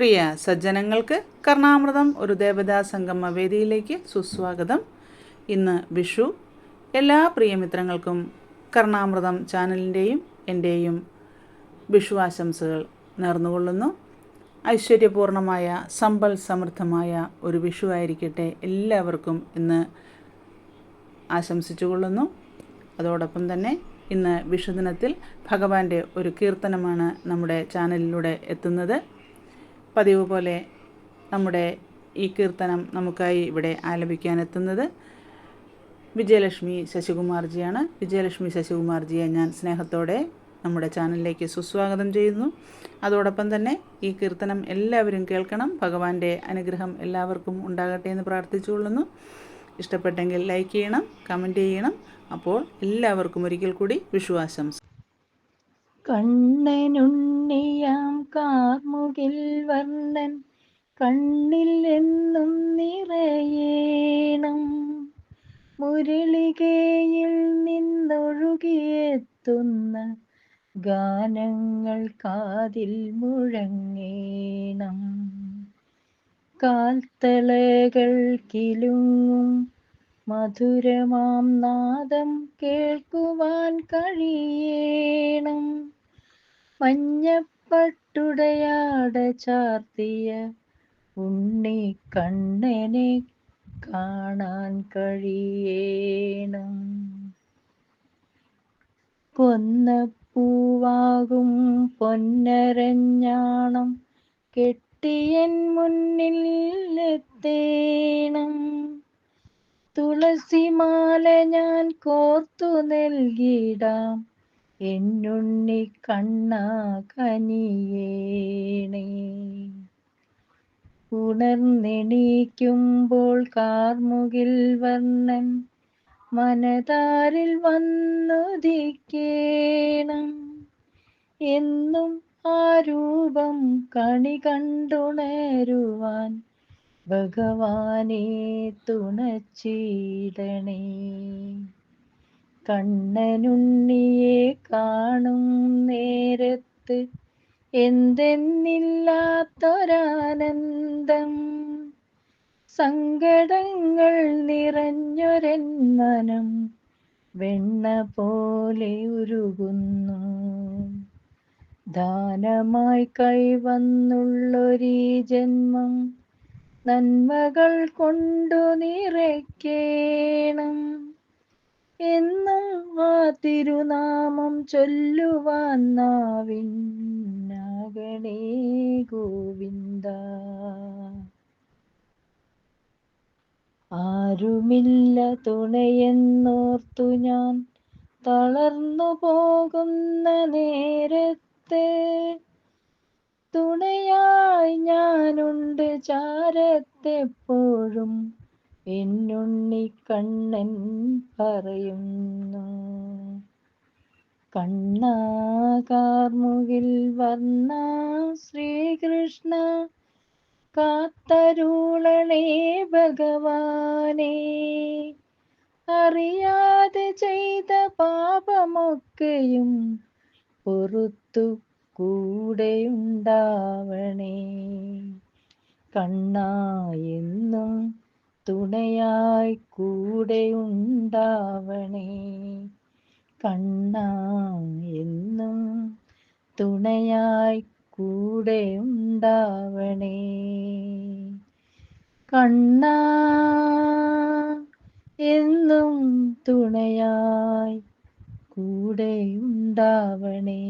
പ്രിയ സജ്ജനങ്ങൾക്ക് കർണാമൃതം ഒരു ദേവതാ സംഗമ വേദിയിലേക്ക് സുസ്വാഗതം. ഇന്ന് വിഷു. എല്ലാ പ്രിയമിത്രങ്ങൾക്കും കർണാമൃതം ചാനലിന്റെയും എന്റെയും വിഷു ആശംസകൾ നേർന്നുകൊള്ളുന്നു. ഐശ്വര്യപൂർണമായ സമ്പൽ സമൃദ്ധമായ ഒരു വിഷു ആയിരിക്കട്ടെ എല്ലാവർക്കും ഇന്ന് ആശംസിച്ചു കൊള്ളുന്നു അതോടൊപ്പം തന്നെ ഇന്ന് വിഷുദിനത്തിൽ ഭഗവാന്റെ ഒരു കീർത്തനമാണ് നമ്മുടെ ചാനലിലൂടെ എത്തുന്നത്. പതിവ് പോലെ നമ്മുടെ ഈ കീർത്തനം നമുക്കായി ഇവിടെ ആലപിക്കാനെത്തുന്നത് വിജയലക്ഷ്മി ശശികുമാർജിയാണ്. വിജയലക്ഷ്മി ശശികുമാർജിയെ ഞാൻ സ്നേഹത്തോടെ നമ്മുടെ ചാനലിലേക്ക് സുസ്വാഗതം ചെയ്യുന്നു. അതോടൊപ്പം തന്നെ ഈ കീർത്തനം എല്ലാവരും കേൾക്കണം. ഭഗവാന്റെ അനുഗ്രഹം എല്ലാവർക്കും ഉണ്ടാകട്ടെ എന്ന് പ്രാർത്ഥിച്ചുകൊള്ളുന്നു. ഇഷ്ടപ്പെട്ടെങ്കിൽ ലൈക്ക് ചെയ്യണം കമന്റ് ചെയ്യണം. അപ്പോൾ എല്ലാവർക്കും ഒരിക്കൽ കൂടി വിഷുവാശംസ കണ്ണനുണ്ണിയാം കാർമുകിൽ വർണൻ കണ്ണിൽ എന്നും നിറയേണം. മുരളികയിൽ നിന്നൊഴുകിയെത്തുന്ന ഗാനങ്ങൾ കാതിൽ മുഴങ്ങേണം. കാൽത്തളകൾ കിലുങ്ങും മധുരമാം നാദം കേൾക്കുവാൻ കഴിയേണം. മഞ്ഞപ്പട്ടുടയാട ചാർത്തിയ ഉണ്ണി കണ്ണനെ കാണാൻ കഴിയേണം. കൊന്നപ്പൂവാകും പൊന്നരഞ്ഞാണം കെട്ടിയൻ മുന്നിൽ എത്തേണം. തുളസിമാല ഞാൻ കോർത്തു നൽകിടാം എന്നുണ്ണി കണ്ണാ കനിയേണേ. ഉണർന്നെണീക്കുമ്പോൾ കാർമുകിൽ വർണൻ മനതാരിൽ വന്നുദിക്കേണം. എന്നും ആ രൂപം കണി കണ്ടുണരുവാൻ ഭഗവാനെ തുണച്ചിടണേ കണ്ണനുണ്ണിയെ കാണും നേരത്ത് എന്തെന്നില്ലാത്തൊരാനന്ദം. സങ്കടങ്ങൾ നിറഞ്ഞൊരൻ മനം വെണ്ണ പോലെ ഉരുകുന്നു. ദാനമായി കൈവന്നുള്ളൊരീ ജന്മം നന്മകൾ കൊണ്ടു നിറയ്ക്കേണം. എന്നും ആ തിരുനാമം ചൊല്ലുവാൻ നാവിനാകണേ ഗോവിന്ദ. ആരുമില്ല തുണയെന്നോർത്തു ഞാൻ തളർന്നു പോകുന്ന നേരത്തെ. തുണയായി ഞാനുണ്ട് ചാരത്തെപ്പോഴും എന്നുണ്ണി കണ്ണൻ പറയുന്നു. കണ്ണാകാർമുകിൽ വർണ ശ്രീകൃഷ്ണ കാത്തരുളണേ ഭഗവാനെ. അറിയാതെ ചെയ്ത പാപമൊക്കെയും പൊറത്തു കൂടെയുണ്ടാവണേ. കണ്ണായെന്നും തുണയായി കൂടെയുണ്ടാവണേ കണ്ണാ എന്നും തുണയായി കൂടെ ഉണ്ടാവണേ. കണ്ണാ എന്നും തുണയായി കൂടെ ഉണ്ടാവണേ.